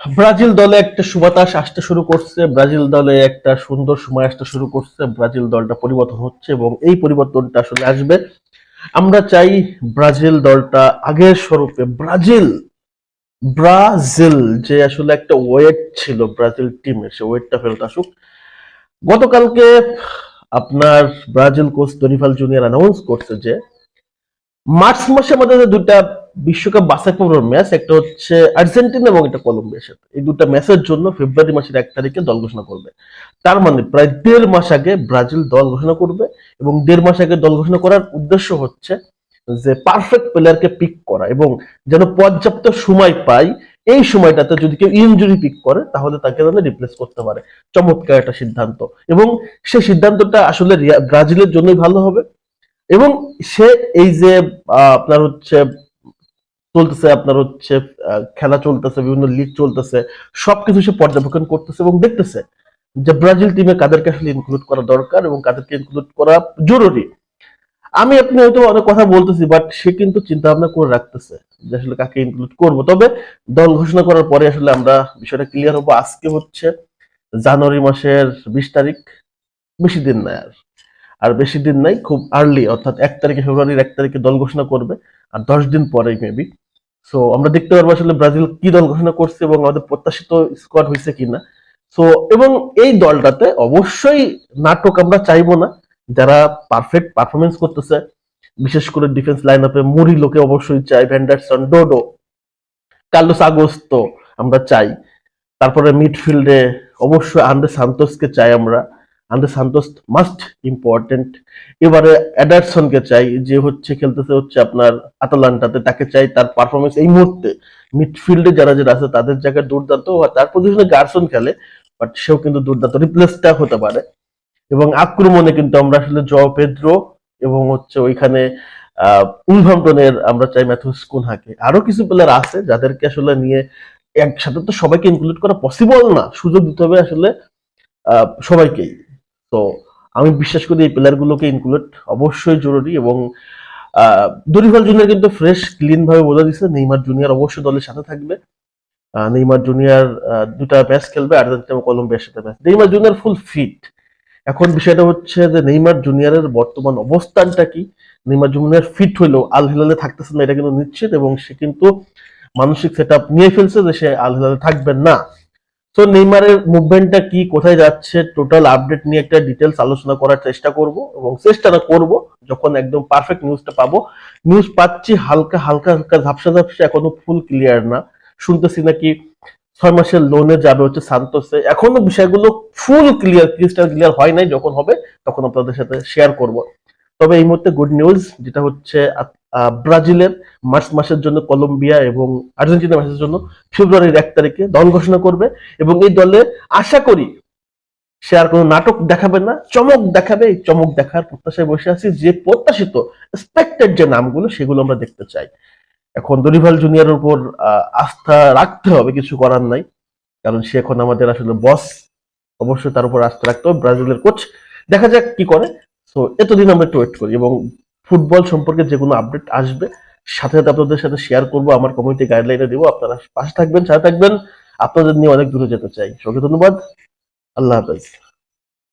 Brazil দলে একটা সুবাতাস আসতে শুরু করছে, ব্রাজিল দলে একটা সুন্দর সময় আসতে শুরু করছে, ব্রাজিল দলটা পরিবর্তন হচ্ছে এবং এই পরিবর্তনটা আসলে আসবে। আমরা চাই ব্রাজিল দলটা আগের স্বরূপে ব্রাজিল ব্রাজিল যে আসলে একটা ওয়েট ছিল ব্রাজিল টিমের সে ওয়েটটা ফেরত আসুক। গতকালকে আপনার Brazil coach Dorival junior announce করছে যে মার্চ মাসে আমাদের দুটা বিশ্বকাপ বাছাই পর্বের ম্যাচ একটা হচ্ছে আর্জেন্টিনা এবং একটা কলম্বিয়ার সাথে। এই দুটা ম্যাচের জন্য ফেব্রুয়ারি মাসের এক তারিখে দল ঘোষণা করবে। তার মানে প্রায় দেড় মাস আগে ব্রাজিল দল ঘোষণা করবে এবং দেড় মাস আগে দল ঘোষণা করার উদ্দেশ্য হচ্ছে যে পারফেক্ট প্লেয়ারকে পিক করা এবং যেন পর্যাপ্ত সময় পাই এই সময়টাতে যদি কেউ ইনজুরি পিক করে, তাহলে তাকে যেন রিপ্লেস করতে পারে। চমৎকার একটা সিদ্ধান্ত। এবং সেই সিদ্ধান্তটা আসলে ব্রাজিলের জন্যই ভালো হবে। এবং সে এই যে আপনার হচ্ছে চলতেছে, আপনার হচ্ছে খেলা চলতেছে, বিভিন্ন লিগ চলতেছে, সবকিছু সে পর্যবেক্ষণ করতেছে এবং দেখতেছে যে ব্রাজিল টিমে কাদেরকে আসলে ইনক্লুড করা দরকার এবং কাদেরকে ইনক্লুড করা জরুরি। আমি আপনি হয়তো অনেক কথা বলতেছি বাট সে কিন্তু চিন্তা ভাবনা করে রাখতেছে যে আসলে কাকে ইনক্লুড করব। তবে দল ঘোষণা করার পরে আসলে আমরা বিষয়টা ক্লিয়ার হব। আজকে হচ্ছে জানুয়ারি মাসের বিশ তারিখ, বেশি দিন নাই আর। আর বেশি দিন নাই, খুব আর্লি অর্থাৎ এক তারিখে ফেব্রুয়ারির এক তারিখে দল ঘোষণা করবে আর দশ দিন পরেই মেবি সো আমরা দেখতে পারব আসলে ব্রাজিল কি দল ঘোষণা করছে এবং আমাদের প্রত্যাশিত স্কোয়াড হয়েছে কিনা। সো এবং এই দলটাতে অবশ্যই নাটক আমরা চাইব না। যারা পারফেক্ট পারফরমেন্স করতেছে, বিশেষ করে ডিফেন্স লাইন আপে মুরি লোকে অবশ্যই চাই ভ্যান্ডারসন ডোডো কার্লোস আগস্তো আমরা চাই। তারপরে মিডফিল্ডে অবশ্যই আন্দ্রে সান্তোসকে চাই আমরা। আন্দ্রে সান্তোস মাস্ট ইম্পর্টেন্ট এবারে অ্যাডারসনকে চাই, যে হচ্ছে খেলতেছে হচ্ছে আপনার আটালান্টাতে তাকে চাই তার পারফরমেন্স এই মুহূর্তে। মিডফিল্ডে যারা যারা আছে, তাদের জায়গায় দুর্দান্ত তার পজিশনে গার্সন খেলে বাট সেও কিন্তু দুর্দান্ত রিপ্লেসটা হতে পারে। এবং আক্রমণে কিন্তু আমরা আসলে জ পেদ্রো এবং হচ্ছে ওইখানে উলভামটনের আমরা চাই ম্যাথুস কুনহাকে আরও কিছু প্লেয়ার আছে যাদেরকে আসলে নিয়ে একসাথে তো সবাইকে ইনক্লুড করা পসিবল না। সুযোগ দিতে হবে আসলে সবাইকেই। তো আমি বিশ্বাস করি এই প্লেয়ার গুলোকে ইনক্লুড অবশ্যই জরুরি এবং দরিফাল জুনিয়র কিন্তু ফ্রেশ ক্লিন ভাবে বলে দিচ্ছে নেইমার জুনিয়র অবশ্যই দলের সাথে থাকবে। নেইমার জুনিয়র দুটা ম্যাচ খেলবে আর্জেন্টিনা এবং কলম্বিয়ার সাথে match Neymar junior full fit এখন বিষয়টা হচ্ছে যে নেইমার জুনিয়রের বর্তমান অবস্থানটা কি? নেইমার জুনিয়র ফিট হইলেও আল হিলালে থাকতেছে না, এটা কিন্তু নিশ্চিত এবং সে কিন্তু মানসিক সেট নিয়ে ফেলছে যে সে আল হিলালে থাকবেন না। তো নেইমারের মুভমেন্টটা কি? কোথায় যাচ্ছে? টোটাল আপডেট নিয়ে একটা ডিটেলস আলোচনা করার চেষ্টা করব এবং চেষ্টাটা করব যখন একদম পারফেক্ট নিউজটা পাবো। নিউজ পাচ্ছি, হালকা হালকা হালকা, ঝাপসা ঝাপসা, এখনও ফুল ক্লিয়ার না। শুনতেছি নাকি ছয় মাসের লোনে যাবে হচ্ছে সান্তোসে এখনও বিষয়গুলো ফুল ক্লিয়ার ক্রিস্টাল ক্লিয়ার হয় নাই, যখন হবে তখন আপনাদের সাথে শেয়ার করব। তবে এই মুহূর্তে গুড নিউজ যেটা হচ্ছে ব্রাজিলের মার্চ মাসের জন্য কলম্বিয়া এবং আর্জেন্টিনা মাসের জন্য ফেব্রুয়ারির এক তারিখে দল ঘোষণা করবে এবং এই দলে আশা করি সে আর কোনো নাটক দেখাবে না, চমক দেখাবে। এই চমক দেখার প্রত্যাশায় বসে আছি যে প্রত্যাশিত এক্সপেক্টেড যে নামগুলো, সেগুলো আমরা দেখতে চাই। এখন দরিভাল জুনিয়রের উপর আস্থা রাখতে হবে, কিছু করার নাই। কারণ সে এখন আমাদের আসলে বস অবশ্যই তার উপর আস্থা রাখতে হবে, ব্রাজিলের কোচ দেখা যাক কি করে। সো এতদিন আমরা একটু ওয়েট করি এবং ফুটবল সম্পর্কে যে কোনো আপডেট আসবে, সাথে সাথে আপনাদের সাথে শেয়ার করব, আমার কমিউনিটি গাইডলাইনে দেবো, আপনারা পাশে থাকবেন, সাথে থাকবেন। আপনাদের নিয়ে অনেক দূরে যেতে চাই। সবকে ধন্যবাদ। আল্লাহ হাফেজ।